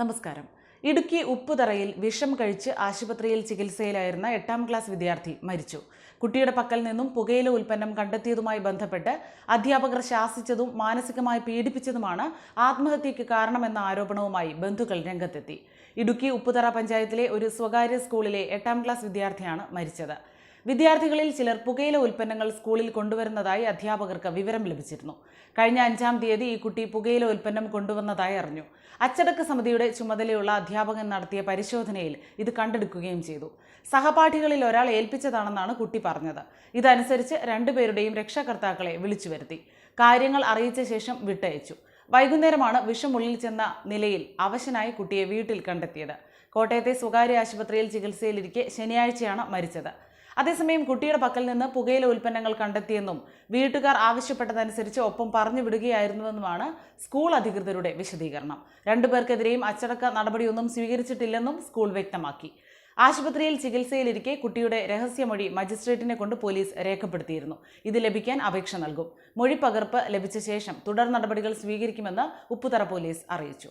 നമസ്കാരം. ഇടുക്കി ഉപ്പുതറയിൽ വിഷം കഴിച്ച് ആശുപത്രിയിൽ ചികിത്സയിലായിരുന്ന എട്ടാം ക്ലാസ് വിദ്യാർത്ഥി മരിച്ചു. കുട്ടിയുടെ പക്കൽ നിന്നും പുകയില ഉൽപ്പന്നം കണ്ടെത്തിയതുമായി ബന്ധപ്പെട്ട് അധ്യാപകർ ശാസിച്ചതും മാനസികമായി പീഡിപ്പിച്ചതുമാണ് ആത്മഹത്യയ്ക്ക് കാരണമെന്ന ആരോപണവുമായി ബന്ധുക്കൾ രംഗത്തെത്തി. ഇടുക്കി ഉപ്പുതറ പഞ്ചായത്തിലെ ഒരു സ്വകാര്യ സ്കൂളിലെ എട്ടാം ക്ലാസ് വിദ്യാർത്ഥിയാണ് മരിച്ചത്. വിദ്യാർത്ഥികളിൽ ചിലർ പുകയില ഉൽപ്പന്നങ്ങൾ സ്കൂളിൽ കൊണ്ടുവരുന്നതായി അധ്യാപകർക്ക് വിവരം ലഭിച്ചിരുന്നു. കഴിഞ്ഞ അഞ്ചാം തീയതി ഈ കുട്ടി പുകയില ഉൽപ്പന്നം കൊണ്ടുവന്നതായി അറിഞ്ഞു. അച്ചടക്ക സമിതിയുടെ ചുമതലയുള്ള അധ്യാപകൻ നടത്തിയ പരിശോധനയിൽ ഇത് കണ്ടെടുക്കുകയും ചെയ്തു. സഹപാഠികളിൽ ഒരാൾ ഏൽപ്പിച്ചതാണെന്നാണ് കുട്ടി പറഞ്ഞത്. ഇതനുസരിച്ച് രണ്ടുപേരുടെയും രക്ഷാകർത്താക്കളെ വിളിച്ചു വരുത്തി. കാര്യങ്ങൾ അറിയിച്ച ശേഷം വിട്ടയച്ചു. വൈകുന്നേരമാണ് വിഷമുള്ളിൽ ചെന്ന നിലയിൽ അവശനായി കുട്ടിയെ വീട്ടിൽ കണ്ടെത്തിയത്. കോട്ടയത്തെ സ്വകാര്യ ആശുപത്രിയിൽ ചികിത്സയിലിരിക്കെ ശനിയാഴ്ചയാണ് മരിച്ചത്. അതേസമയം കുട്ടിയുടെ പക്കൽ നിന്ന് പുകയില ഉൽപ്പന്നങ്ങൾ കണ്ടെത്തിയെന്നും വീട്ടുകാർ ആവശ്യപ്പെട്ടതനുസരിച്ച് ഒപ്പം പറഞ്ഞു വിടുകയായിരുന്നുവെന്നുമാണ് സ്കൂൾ അധികൃതരുടെ വിശദീകരണം. രണ്ടുപേർക്കെതിരെയും അച്ചടക്ക നടപടിയൊന്നും സ്വീകരിച്ചിട്ടില്ലെന്നും സ്കൂൾ വ്യക്തമാക്കി. ആശുപത്രിയിൽ ചികിത്സയിലിരിക്കെ കുട്ടിയുടെ രഹസ്യമൊഴി മജിസ്ട്രേറ്റിനെ കൊണ്ട് പോലീസ് രേഖപ്പെടുത്തിയിരുന്നു. ഇത് ലഭിക്കാൻ അപേക്ഷ നൽകും. മൊഴി പകർപ്പ് ലഭിച്ച ശേഷം തുടർ നടപടികൾ സ്വീകരിക്കുമെന്ന് ഉപ്പുതറ പോലീസ് അറിയിച്ചു.